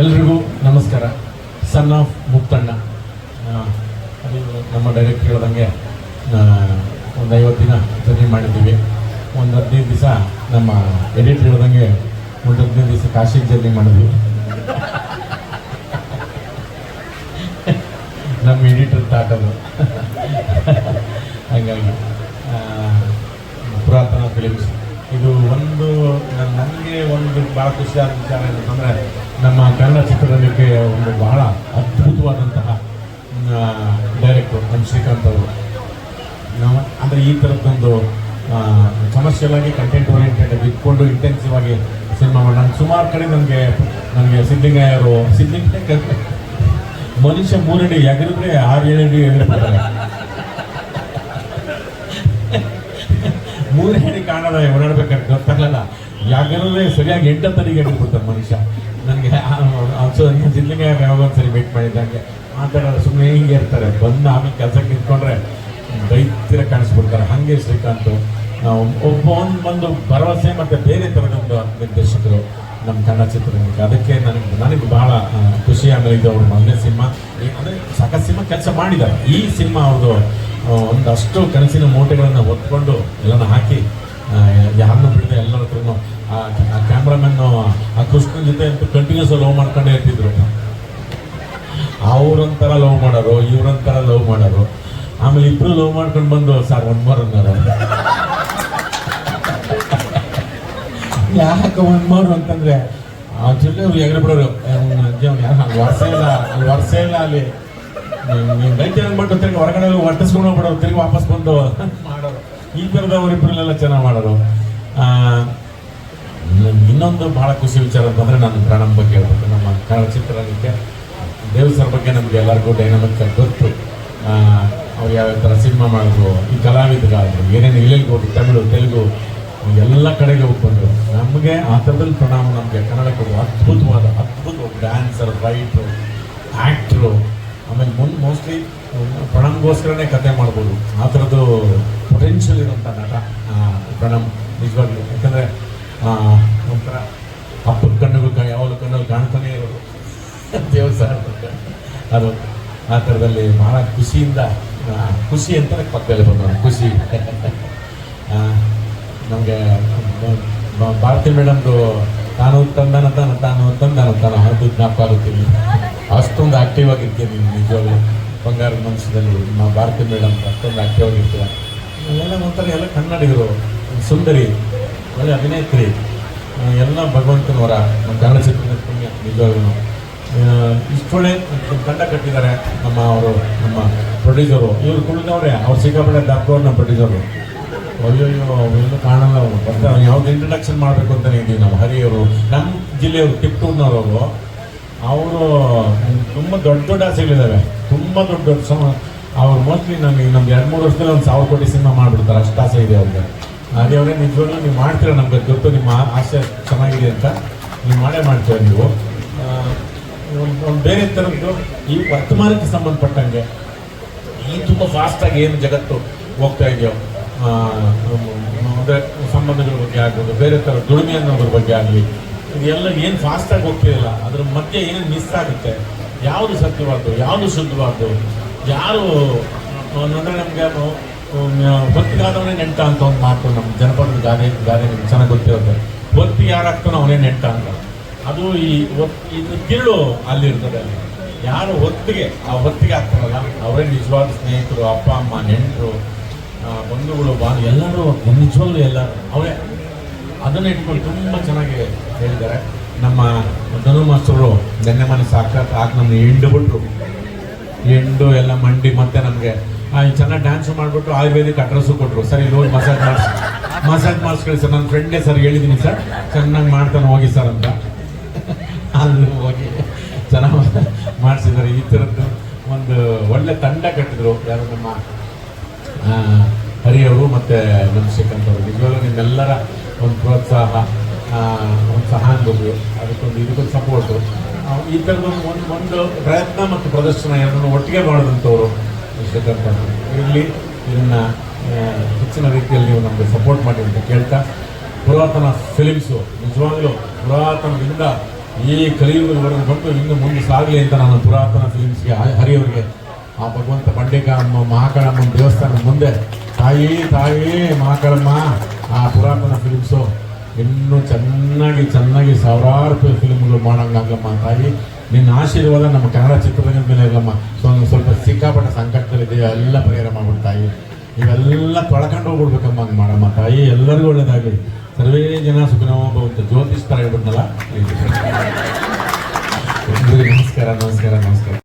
ಎಲ್ರಿಗೂ ನಮಸ್ಕಾರ. Son of ಮುಕ್ತಣ್ಣ ನಮ್ಮ ಡೈರೆಕ್ಟ್ ಹೇಳ್ದಂಗೆ ಒಂದು ಐವತ್ತು ದಿನ ಜರ್ನಿ ಮಾಡಿದ್ದೀವಿ. ಒಂದು ಹದಿನೈದು ದಿವಸ ನಮ್ಮ ಎಡಿಟ್ ಹೇಳ್ದಂಗೆ ಒಂದು ಹದಿನೈದು ದಿವಸ ಕಾಶಿಗೆ ಜರ್ನಿ ಮಾಡಿದ್ವಿ. ನಮ್ಮ ಎಡಿಟರ್ ತಾಟದು ಹಾಗಾಗಿ ಪುರಾತನ ಫಿಲಿಮ್ಸ್ ಇದು ಒಂದು ನನಗೆ ಒಂದು ಭಾಳ ಖುಷಿಯಾದ ವಿಚಾರ ಏನಂತಂದರೆ ನಮ್ಮ ಕನ್ನಡ ಚಿತ್ರರಂಗಕ್ಕೆ ಒಂದು ಬಹಳ ಅದ್ಭುತವಾದಂತಹ ಡೈರೆಕ್ಟರ್ ನಮ್ಮ ಶ್ರೀಕಾಂತ್ ಅವರು. ನಾವು ಅಂದರೆ ಈ ಥರದ್ದೊಂದು ಕಮರ್ಷಿಯಲ್ ಆಗಿ ಕಂಟೆಂಟ್ ಓರಿಯೆಂಟೆಡ್ ಆಗಿ ಇಟ್ಕೊಂಡು ಇಂಟೆನ್ಸಿವ್ ಆಗಿ ಸಿನಿಮಾ ಮಾಡಿ ನಾನು ಸುಮಾರು ಕಡೆ ನನಗೆ ನನಗೆ ಸಿದ್ಧಲಿಂಗಯ್ಯರು ಸಿದ್ಧಲಿಂಗ ಮನುಷ್ಯ ಮೂರಡಿ ಎಗರಿದ್ರೆ ಆರು ಏಳಡಿ ಎಗರಿಬಿಡ್ತಾರೆ. ಮೂರು ಹೇಳಿ ಕಾಣದ ಓಡಾಡ್ಬೇಕಾದ್ರೆ ಗೊತ್ತಾಗಲ್ಲ ಯಾಕಂದ್ರೆ ಸರಿಯಾಗಿ ಎಂಟತ್ತರಿಗೆ ಹೇಳ್ಬಿಡ್ತಾರೆ ಮನುಷ್ಯ. ಜಿಲ್ಲೆಗೆ ಯಾವಾಗ ಸರಿ ಮೀಟ್ ಮಾಡಿದ್ದಂಗೆ ಥರ ಸುಮ್ಮನೆ ಹಿಂಗೆ ಇರ್ತಾರೆ. ಬಂದು ಆಮೇಲೆ ಕೆಲಸಕ್ಕೆ ನಿಂತ್ಕೊಂಡ್ರೆ ರೈತರ ಕಾಣಿಸ್ಬಿಡ್ತಾರೆ. ಹಾಗೆ ಶ್ರೀಕಾಂತ್, ನಾವು ಒಬ್ಬ ಒಂದು ಬಂದು ಭರವಸೆ ಮತ್ತು ಬೇರೆ ಥರದೊಂದು ನಿರ್ದೇಶಕರು ನಮ್ಮ ಕನ್ನಡ ಚಿತ್ರರಂಗಕ್ಕೆ. ಅದಕ್ಕೆ ನನಗೆ ನನಗೆ ಬಹಳ ಖುಷಿ ಆಮೇಲೆ ಇದು ಅವ್ರ ಮೊದಲನೇ ಸಿನಿಮಾ. ಅಂದರೆ ಸಾಕಷ್ಟು ಸಿನಿಮಾ ಕೆಲಸ ಮಾಡಿದ್ದಾರೆ. ಈ ಸಿನಿಮಾ ಅವ್ರದ್ದು ಒಂದಷ್ಟು ಕನಸಿನ ಮೂಟೆಗಳನ್ನು ಹೊತ್ಕೊಂಡು ಎಲ್ಲನ ಹಾಕಿ ಜೊತೆ ಅಂತೂ ಕಂಟಿನ್ಯೂಸ್ ಲವ್ ಮಾಡ್ಕೊಂಡೇ ಇರ್ತಿದ್ರು. ಅವ್ರೊಂಥರ ಲವ್ ಮಾಡೋರು ಇವ್ರಂತರ ಲವ್ ಮಾಡೋರು. ಆಮೇಲೆ ಇಬ್ರು ಲವ್ ಮಾಡ್ಕೊಂಡು ಬಂದು ಸರ್ ಒನ್ ಮೋರ್ ಅನ್ನೋರು ಯಾಕೆ ಒನ್ ಮೋರ್ ಅಂತಂದ್ರೆ ಆಕ್ಚುಲಿ ಅವ್ರು ಎಗರ ಬಿಡೋರು ವರ್ಷ ಇಲ್ಲ ಅಲ್ಲಿ ವರ್ಷ ಇಲ್ಲ ಅಲ್ಲಿ ನೀವು ತಿರ್ಗಿ ಹೊರಗಡೆ ಹೊಟ್ಟಿಸ್ಕೊಂಡು ಹೋಗ್ಬಿಡೋರು ತಿರ್ಗಿ ವಾಪಸ್ ಬಂದು ಮಾಡೋರು. ಈ ಥರದವರಿಬ್ಬರನ್ನೆಲ್ಲ ಚೆನ್ನಾಗಿ ಮಾಡೋರು. ಆ, ಇನ್ನೊಂದು ಬಹಳ ಖುಷಿ ವಿಚಾರ ಅಂತಂದ್ರೆ ನಾನು ಪ್ರಣಮ್ ಬಗ್ಗೆ ಹೇಳ್ಬೇಕು ನಮ್ಮ ಕನ್ನಡ ಚಿತ್ರರಂಗಕ್ಕೆ ದೇವ್ ಸರ್ ಬಗ್ಗೆ ನಮಗೆ ಎಲ್ಲರಿಗೂ ಡೈನಮಿಕ್ ಗೊತ್ತು. ಅವ್ರು ಯಾವ್ಯಾವ ಥರ ಸಿನಿಮಾ ಮಾಡಿದ್ರು, ಈ ಕಲಾವಿದರಾದರು ಏನೇನು ಎಲ್ಲೆಲ್ಲಿ ಹೋಗಿ ತಮಿಳು, ತೆಲುಗು, ಎಲ್ಲ ಕಡೆಗೆ ಹೋಗ್ಬಂದ್ರು. ನಮಗೆ ಆ ಥರದಲ್ಲಿ ಪ್ರಣಾಮ ನಮಗೆ ಕನ್ನಡಕ್ಕೆ ಅದ್ಭುತವಾದ ಅದ್ಭುತ ಡ್ಯಾನ್ಸರ್ ರೈಟ್ರು ಆ್ಯಕ್ಟ್ರು ಆಮೇಲೆ ಮುಂದೆ ಮೋಸ್ಟ್ಲಿ ಪ್ರಣಮ್ಗೋಸ್ಕರನೇ ಕತೆ ಮಾಡ್ಬೋದು. ಆ ಥರದ್ದು ಪೊಟೆನ್ಷಿಯಲ್ ಇರೋಂಥ ನಟ ಪ್ರಣಮ್. ನಿಜವಾಗ್ಲೂ. ಯಾಕಂದರೆ ಒಂಥರ ಅಪ್ಪನ ಕಣ್ಣುಗಳು ಯಾವ ಕಣ್ಣಲ್ಲಿ ಕಾಣ್ತಾನೆ ಇರೋದು. ದೇವಸ್ಥಾನ ಅದು ಆ ಥರದಲ್ಲಿ ಬಹಳ ಖುಷಿಯಿಂದ ಖುಷಿ ಅಂತ ಪಕ್ಕದಲ್ಲಿ ಬಂದವರು ಖುಷಿ. ನಮಗೆ ಭಾರತಿ ಮೇಡಮ್ದು, ತಾನು ತಂದನ ತಾನು ತಾನು ತಂದನ ತಾನು ಅದು ಜ್ಞಾಪಕ ಆಗುತ್ತೀನಿ. ಅಷ್ಟೊಂದು ಆಕ್ಟಿವ್ ಆಗಿರ್ತೀನಿ ನಿಜವಾಗ್ಲೂ. ಮನಸ್ಸದಲ್ಲಿ ನಮ್ಮ ಭಾರತಿ ಮೇಡಮ್ ಅಷ್ಟೊಂದು ಆಕ್ಟಿವ್ ಆಗಿರ್ತೀರ. ಎಲ್ಲ ಒಂಥರ ಎಲ್ಲ ಕನ್ನಡಿಗರು, ಸುಂದರಿ. ಒಳ್ಳೆ ಅಭಿನೇತ್ರಿ. ಎಲ್ಲ ಭಗವಂತನ ವರ. ನಮ್ಮ ಕನ್ನಡ ಚಿತ್ರದ ಪುಣ್ಯ, ನಿಜವಾಗ್ಲೂ. ಇಷ್ಟೊಳ್ಳೆ ತಂಡ ಕಟ್ಟಿದ್ದಾರೆ ನಮ್ಮ ಅವರು, ನಮ್ಮ ಪ್ರೊಡ್ಯೂಸರು ಇವರು ಕುಳಿತವ್ರೆ ಅವ್ರು ಸಿಕ್ಕಾಪಟ್ಟೆ ಡಾಕ್ಟರ್ ನಮ್ಮ ಪ್ರೊಡ್ಯೂಸರು ಅಯ್ಯೋಯ್ಯೋ ಅವೆಲ್ಲೂ ಕಾಣಲ್ಲ ಬರ್ತಾರೆ ಯಾವ್ದು ಇಂಟ್ರಡಕ್ಷನ್ ಮಾಡಬೇಕು ಅಂತಲೇ ಇದ್ದೀವಿ ನಮ್ಮ ಹರಿಯವರು. ನಮ್ಮ ಜಿಲ್ಲೆಯವರು ಟಿಪ್ಪೂರ್ನವರು ಅವರು ಅವರು ತುಂಬ ದೊಡ್ಡ ದೊಡ್ಡ ಆಸೆಗಳಿದ್ದಾವೆ. ತುಂಬ ದೊಡ್ಡ ದೊಡ್ಡ ಸಮ ಅವ್ರು ಮೋಸ್ಟ್ಲಿ ನಮಗೆ ನಮ್ಗೆ ಎರಡು ಮೂರು ವರ್ಷದಲ್ಲಿ ಒಂದು ಸಾವಿರ ಕೋಟಿ ಸಿನಿಮಾ ಮಾಡಿಬಿಡ್ತಾರೆ. ಅಷ್ಟು ಆಸೆ ಇದೆ ಅವ್ರಿಗೆ. ಅದೇ ಅವರೇ ನಿಜವಾಗ್ಲೂ ನೀವು ಮಾಡ್ತೀರ? ನಮ್ಗೆ ಗೊತ್ತು, ನಿಮ್ಮ ಆಸೆ ಚೆನ್ನಾಗಿದೆ ಅಂತ ನೀವು ಮಾಡೇ ಮಾಡ್ತೀರ ನೀವು? ಒಂದು ಬೇರೆ ಥರದ್ದು ಈ ವರ್ತಮಾನಕ್ಕೆ ಸಂಬಂಧಪಟ್ಟಂಗೆ ಈ ತುಂಬ ಫಾಸ್ಟಾಗಿ ಏನು ಜಗತ್ತು ಹೋಗ್ತಾ ಇದೆಯೋ ಅಂದರೆ ಸಂಬಂಧಗಳ ಬಗ್ಗೆ ಆಗ್ಬೋದು, ಬೇರೆ ಥರ ದುಡಿಮೆ ಅನ್ನೋದ್ರ ಬಗ್ಗೆ ಆಗಲಿ, ಇದೆಲ್ಲ ಏನು ಫಾಸ್ಟಾಗಿ ಹೋಗ್ತಿರಲ್ಲ ಅದ್ರ ಮಧ್ಯೆ ಏನೇನು ಮಿಸ್ ಆಗುತ್ತೆ, ಯಾವುದು ಸತ್ಯವಾದ್ದು, ಯಾವುದು ಶುದ್ಧವಾದ್ದು, ಯಾರು ಅಂದರೆ ನಮಗೆ ಹೊತ್ತಿಗಾದವನೇ ನೆಂಟ ಅಂತ ಒಂದು ಮಾತು ನಮ್ಮ ಜನಪದ ಗಾದೆ ಗಾದೆ ಚೆನ್ನಾಗಿ ಗೊತ್ತಿರುತ್ತೆ ಹೊತ್ತಿ ಯಾರಾಗ್ತಾನೋ ಅವನೇ ನೆಂಟ ಅಂತ ಅದು ಈ ಇದು ತಿರುಳು ಅಲ್ಲಿರ್ತದೆ ಅಲ್ಲಿ ಯಾರು ಹೊತ್ತಿಗೆ ಆ ಹೊತ್ತಿಗೆ ಆಗ್ತಾರಲ್ಲ ಅವರೇ ನಿಜವಾದ ಸ್ನೇಹಿತರು ಅಪ್ಪ ಅಮ್ಮ ನೆಂಟರು ಬಂಧುಗಳು ಬಾ ಎಲ್ಲರೂ ನಿಜವಾಗ್ಲೂ ಎಲ್ಲರೂ ಅವರೇ ಅದನ್ನು ಇಟ್ಕೊಂಡು ತುಂಬ ಚೆನ್ನಾಗಿ ಹೇಳಿದ್ದಾರೆ ನಮ್ಮ ಧನು ಮಾಸ್ತರು ನೆನ್ನೆ ಮನೆ ಸಾಕಾಗ ಆಗ ನಮ್ಮ ಎಂಡು ಬಿಟ್ರು ಎಂಡು ಎಲ್ಲ ಮಂಡಿ ಮತ್ತೆ ನಮಗೆ. ಚೆನ್ನಾಗಿ ಡ್ಯಾನ್ಸ್ ಮಾಡಿಬಿಟ್ಟು ಆಯುರ್ವೇದಿಕ್ ಅಡ್ರೆಸ್ಸು ಕೊಟ್ಟರು ಸರ್, ಇಲ್ಲಿ ಹೋಗಿ ಮಸಾಜ್ ಮಾಡಿಸಿ. ಮಸಾಜ್ ಮಾಡಿಸ್ಕೊಳ್ಳಿ ಸರ್. ನನ್ನ ಫ್ರೆಂಡೇ ಸರ್ ಹೇಳಿದ್ದೀನಿ ಸರ್. ಚೆನ್ನಾಗಿ ಮಾಡ್ತಾನೆ ಹೋಗಿ ಸರ್ ಅಂತ. ಅಲ್ಲಿ ಹೋಗಿ ಚೆನ್ನಾಗಿ ಮಾಡಿಸಿದ್ದಾರೆ. ಈ ಥರದ್ದು ಒಂದು ಒಳ್ಳೆ ತಂಡ ಕಟ್ಟಿದ್ರು ಯಾರು ನಮ್ಮ ಹರಿಯವರು ಮತ್ತು ನಮ್ಮ ಶ್ರೀಕಾಂತ್ ಅವರು. ನಿಜವಾಗ್ಲೂ ನಿಮ್ಮೆಲ್ಲರ ಒಂದು ಪ್ರೋತ್ಸಾಹ ಒಂದು ಸಹಾನುಭೂತಿ, ಅದಕ್ಕೊಂದು ಇದಕ್ಕೊಂದು ಸಪೋರ್ಟು ಈ ಒಂದು ಒಂದು ಪ್ರಯತ್ನ ಮತ್ತು ಪ್ರದರ್ಶನ ಎರಡನ್ನು ಒಟ್ಟಿಗೆ ಮಾಡಿದಂಥವ್ರು ಇಲ್ಲಿ ಇದನ್ನು ಹೆಚ್ಚಿನ ರೀತಿಯಲ್ಲಿ ನೀವು ನಮಗೆ ಸಪೋರ್ಟ್ ಮಾಡಿ ಅಂತ ಕೇಳ್ತಾ, ಪುರಾತನ ಫಿಲಿಮ್ಸು ನಿಜವಾಗಲೂ ಪುರಾತನದಿಂದ ಈ ಕಲಿಯುಗದವರೆಗೂ ಬಂದು ಇನ್ನು ಮುಂದೆ ಸಾಗಲಿ ಅಂತ ನಾನು ಪುರಾತನ ಫಿಲಿಮ್ಸ್ಗೆ ಹರಿಯವರಿಗೆ, ಆ ಭಗವಂತ ಬಂಡಿಕಾರಮ್ಮ, ಮಹಾಕಾಳಮ್ಮನ ದೇವಸ್ಥಾನದ ಮುಂದೆ ತಾಯಿ ತಾಯಿ ಮಹಾಕಾಳಮ್ಮ, ಆ ಪುರಾತನ ಫಿಲಿಮ್ಸು ಇನ್ನೂ ಚೆನ್ನಾಗಿ ಚೆನ್ನಾಗಿ ಸಾವಿರಾರು ರೂಪಾಯಿ ಫಿಲ್ಮ್ಗಳು ಮಾಡೋಂಗಾಗ್ಲಮ್ಮ. ತಾಯಿ, ನಿನ್ನ ಆಶೀರ್ವಾದ ನಮ್ಮ ಕನ್ನಡ ಚಿತ್ರರಂಗದ ಮೇಲೆ ಇರಲಮ್ಮ. ಸ್ವಲ್ಪ ಸ್ವಲ್ಪ ಸಿಕ್ಕಾಪಟ್ಟ ಸಂಕಟದಲ್ಲಿದೆ ಎಲ್ಲ ಪರಿಹಾರ ಮಾಡ್ಬಿಡು ತಾಯಿ. ಇವೆಲ್ಲ ತೊಳ್ಕೊಂಡು ಹೋಗ್ಬಿಡ್ಬೇಕಮ್ಮ ಹಂಗೆ ಮಾಡಮ್ಮ. ತಾಯಿ, ಎಲ್ಲರಿಗೂ ಒಳ್ಳೇದಾಗಲಿ. ಸರ್ವೇ ಜನ ಸುಖನೋ ಭವಂತು ಜ್ಯೋತಿಷ್ ಥರ ಹೇಳ್ಬಿಟ್ನಲ್ಲ ನಮಸ್ಕಾರ ನಮಸ್ಕಾರ ನಮಸ್ಕಾರ.